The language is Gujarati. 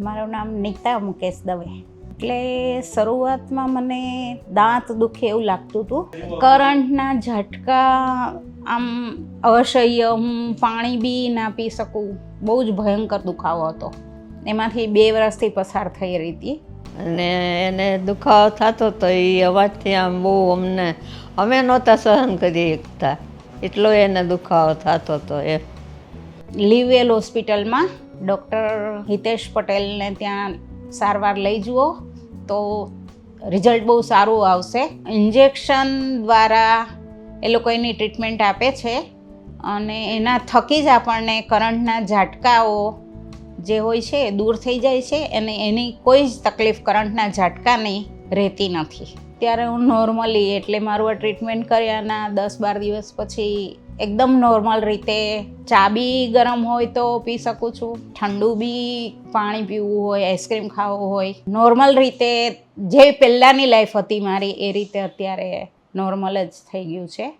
મારું નામ નીતા મુકેશ દવે. એટલે શરૂઆતમાં મને દાંત દુખે એવું લાગતું હતું. કરંટના ઝટકા આમ અસહ્ય હું પાણી બી ના પી શકું. બહુ જ ભયંકર દુખાવો હતો. એમાંથી બે વર્ષથી પસાર થઈ રહી હતી. અને એને દુખાવો થતો તો એ અવાજથી આમ બહુ અમને અમે નહોતા સહન કરી શકતા. એટલો એને દુખાવો થતો હતો એ. લીવેલ હોસ્પિટલમાં ડૉક્ટર હિતેશ પટેલને ત્યાં સારવાર લઈ જુઓ તો રિઝલ્ટ બહુ સારું આવશે. ઇન્જેક્શન દ્વારા એ લોકો એની ટ્રીટમેન્ટ આપે છે અને એના થકી જ આપણને કરંટના ઝાટકાઓ જે હોય છે એ દૂર થઈ જાય છે અને એની કોઈ જ તકલીફ કરંટના ઝાટકાની રહેતી નથી. ત્યારે હું નોર્મલી એટલે મારું આ ટ્રીટમેન્ટ કર્યાના દસ બાર દિવસ પછી એકદમ નોર્મલ રીતે ચા બી ગરમ હોય તો પી શકું છું. ઠંડુ બી પાણી પીવું હોય આઈસ્ક્રીમ ખાવું હોય. નોર્મલ રીતે જે પહેલાંની લાઈફ હતી મારી, એ રીતે અત્યારે નોર્મલ જ થઈ ગયું છે.